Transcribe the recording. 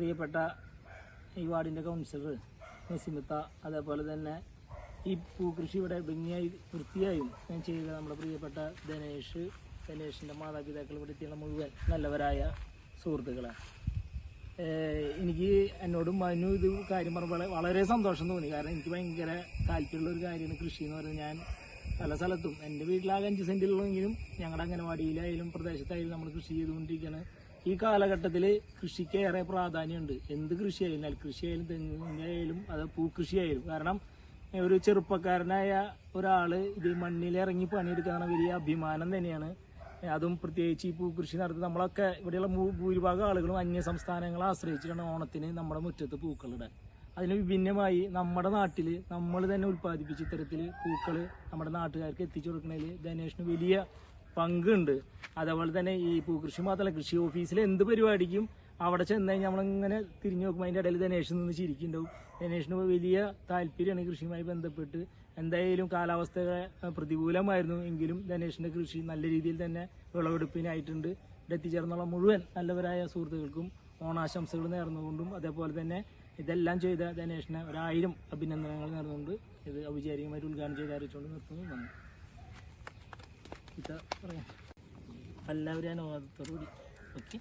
പ്രിയപ്പെട്ട ഈ വാർഡിന്റെ കൗൺസിലർ നസിമിത്ത അതേപോലെ തന്നെ ഈ പൂക്കൃഷി ഇവിടെ ഭംഗിയായി വൃത്തിയായും ചെയ്ത നമ്മുടെ പ്രിയപ്പെട്ട ധനേഷ് ധനേഷിന്റെ മാതാപിതാക്കൾ ഇവിടെ എത്തിയുള്ള മുഴുവൻ നല്ലവരായ സുഹൃത്തുക്കളാണ് എനിക്ക് എന്നോടും മനു ഇത് കാര്യം പറഞ്ഞപ്പോൾ വളരെ സന്തോഷം തോന്നി. കാരണം എനിക്ക് ഭയങ്കര താല്പര്യമുള്ള ഒരു കാര്യമാണ് കൃഷി എന്ന് പറയുന്നത്. ഞാൻ പല സ്ഥലത്തും എന്റെ വീട്ടിലാകെ അഞ്ച് സെന്റിലുള്ളെങ്കിലും ഞങ്ങളുടെ അംഗനവാടിയിലായാലും പ്രദേശത്തായാലും നമ്മൾ കൃഷി ചെയ്തുകൊണ്ടിരിക്കുകയാണ് ഈ കാലഘട്ടത്തിൽ കൃഷിക്ക് ഏറെ പ്രാധാന്യമുണ്ട്. എന്ത് കൃഷിയായാലും നെൽകൃഷിയായാലും തെങ്ങിന്റെ ആയാലും അത് പൂക്കൃഷിയായാലും. കാരണം ഒരു ചെറുപ്പക്കാരനായ ഒരാൾ ഇത് മണ്ണിലിറങ്ങി പണിയെടുക്കുന്ന വലിയ അഭിമാനം തന്നെയാണ്. അതും പ്രത്യേകിച്ച് ഈ പൂക്കൃഷി നടത്തി നമ്മളൊക്കെ ഇവിടെയുള്ള ഭൂരിഭാഗം ആളുകളും അന്യ സംസ്ഥാനങ്ങളെ ആശ്രയിച്ചിട്ടാണ് ഓണത്തിന് നമ്മുടെ മുറ്റത്ത് പൂക്കളിടാൻ അതിന് വിഭിന്നമായി നമ്മുടെ നാട്ടിൽ നമ്മൾ തന്നെ ഉൽപ്പാദിപ്പിച്ച ഇത്തരത്തിൽ പൂക്കൾ നമ്മുടെ നാട്ടുകാർക്ക് എത്തിച്ചു കൊടുക്കുന്നതിൽ ധനേഷിന് വലിയ പങ്കുണ്ട്. അതേപോലെ തന്നെ ഈ പൂക്കൃഷി മാത്രമല്ല കൃഷി ഓഫീസിൽ എന്ത് പരിപാടിക്കും അവിടെ ചെന്ന് കഴിഞ്ഞാൽ നമ്മളിങ്ങനെ തിരിഞ്ഞു നോക്കുമ്പോൾ അതിന്റെ ഇടയിൽ ധനേഷൻ നിന്ന് ചിരിക്കുന്നുണ്ടാവും. ധനേഷിന് വലിയ താല്പര്യമാണ് കൃഷിയുമായി ബന്ധപ്പെട്ട് എന്തായാലും കാലാവസ്ഥ പ്രതികൂലമായിരുന്നു എങ്കിലും ധനേഷിന്റെ കൃഷി നല്ല രീതിയിൽ തന്നെ വിളവെടുപ്പിനായിട്ടുണ്ട്. ഇവിടെ എത്തിച്ചേർന്നുള്ള മുഴുവൻ നല്ലവരായ സുഹൃത്തുക്കൾക്കും ഓണാശംസകൾ നേർന്നുകൊണ്ടും അതേപോലെ തന്നെ ഇതെല്ലാം ചെയ്ത ധനേഷിനെ ഒരായിരം അഭിനന്ദനങ്ങൾ നേർന്നുകൊണ്ട് ഇത് ഔപചാരികമായിട്ട് ഉദ്ഘാടനം ചെയ്ത് അറിയിച്ചുകൊണ്ട് നിർത്തുന്നു. നന്ദി. ഇത് പറയാം. എല്ലാവരും ഞാൻ ഓർത്തോടുകൂടി ഓക്കെ.